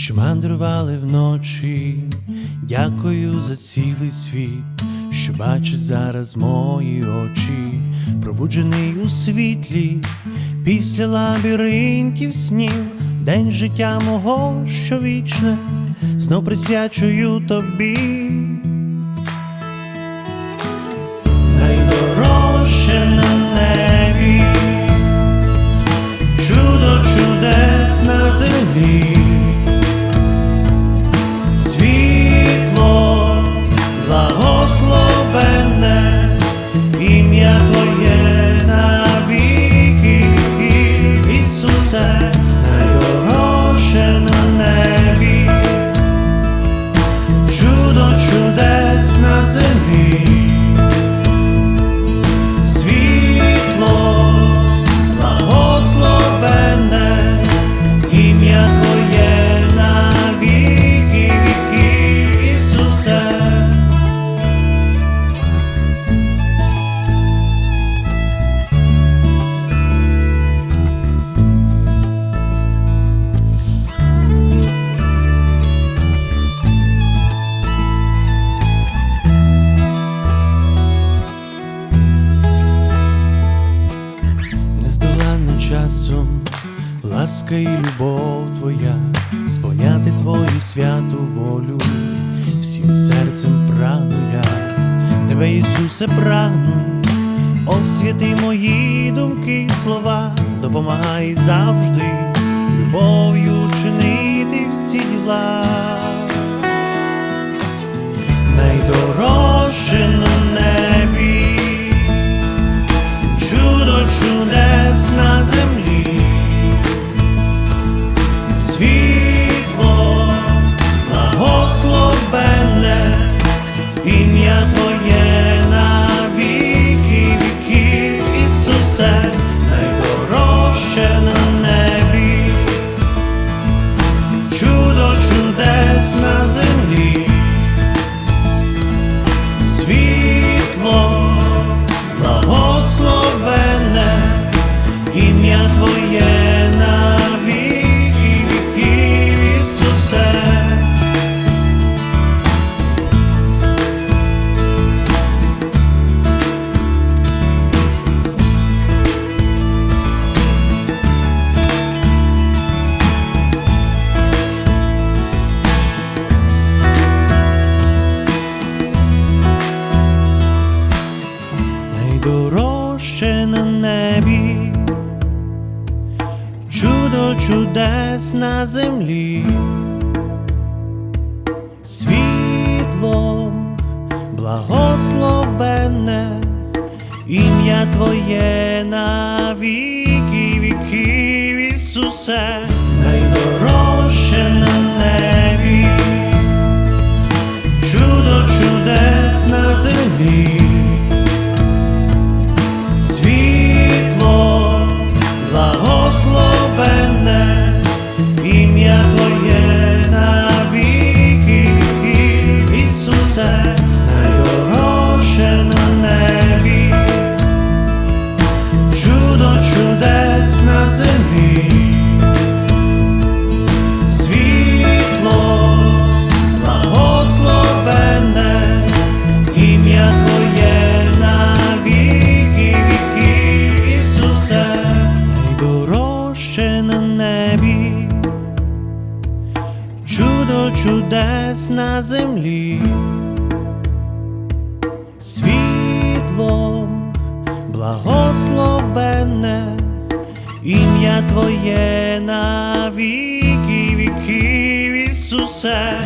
співали вночі. Дякую за цілий світ, що бачить зараз мої очі, пробуджений у світлі, після лабіринтів снів, день життя мого, що вічне, знов присвячую тобі. Ласка і любов твоя, сповняти твою святу волю, всім серцем прагну я, тебе, Ісусе, прагну, освяти мої думки і слова, допомагай завжди, любов'ю чинити всі діла. Найдорожче Sim. Чудес на землі, світлом благословенне, ім'я Твоє на віки віків, Ісусе, найдорожче на небі, чудо чудес на землі. Чудо чудес на землі, світлом благословенне, ім'я Твоє на віки віків, Ісусе,